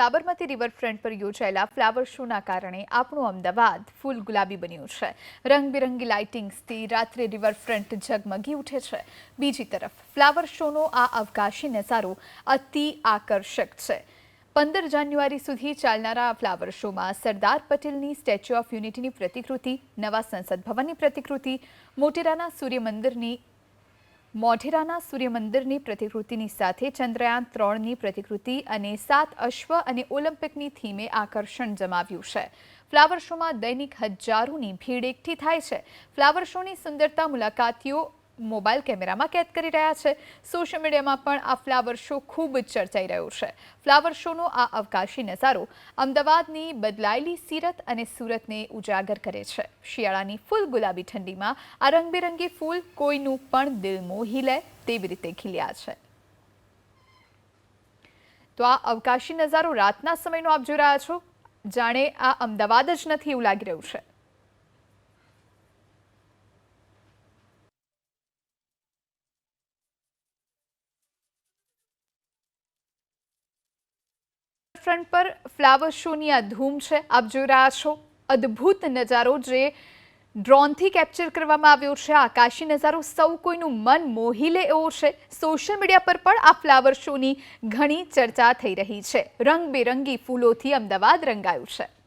Sabarmati riverfront પર યોજાયેલા flower શોના કારણે આપણું અમદાવાદ ફૂલ ગુલાબી બન્યું છે. રંગબેરંગી લાઇટિંગ્સથી રાત્રે રિવરફ્રન્ટ ઝગમગી ઉઠે છે. બીજી તરફ, ફ્લાવર શોનો આ અવકાશી નજારો અતિ આકર્ષક છે. પંદર જાન્યુઆરી સુધી ચાલનારા ફ્લાવર શોમાં સરદાર પટેલની સ્ટેચ્યુ ઓફ યુનિટીની પ્રતિકૃતિ, નવા સંસદ ભવનની પ્રતિકૃતિ, મોટેરાના સૂર્ય મંદિરની મોઢેરાના સૂર્ય મંદિરની પ્રતિકૃતિની સાથે ચંદ્રયાન ત્રણની પ્રતિકૃતિ અને સાત અશ્વ અને ઓલિમ્પિકની થીમે આકર્ષણ જમાવ્યું છે. ફ્લાવર શોમાં દૈનિક હજારોની ભીડ એકઠી થાય છે. ફ્લાવર શોની સુંદરતા મુલાકાતીઓ મોબાઈલ કેમેરામાં કેદ કરી રહ્યા છે. સોશિયલ મીડિયામાં પણ આ ફ્લાવર શો ખૂબ જ ચર્ચાઈ રહ્યો છે. ફ્લાવર શોનો આ અવકાશી નજારો અમદાવાદની બદલાયેલી સીરત અને સુરતને ઉજાગર કરે છે. શિયાળાની ફૂલ ગુલાબી ઠંડીમાં આ રંગબેરંગી ફૂલ કોઈનું પણ દિલ મોહી લે તેવી રીતે ખીલ્યા છે. તો આ અવકાશી નજારો રાતના સમયનો આપ જોઈ રહ્યા છો. જાણે આ અમદાવાદ જ નથી એવું લાગી રહ્યું છે. ફ્રન્ટ પર ફ્લાવર શોની આ ધૂમ છે. આપ જોઈ રહ્યા છો અદ્ભુત નજારો જે ડ્રોનથી કેપ્ચર કરવામાં આવ્યો છે. આકાશી નજારો સૌ કોઈનું મન મોહી લે એવો છે. સોશિયલ મીડિયા પર પણ આ ફ્લાવર શોની ઘણી ચર્ચા થઈ રહી છે. રંગબેરંગી ફૂલોથી અમદાવાદ રંગાયું છે.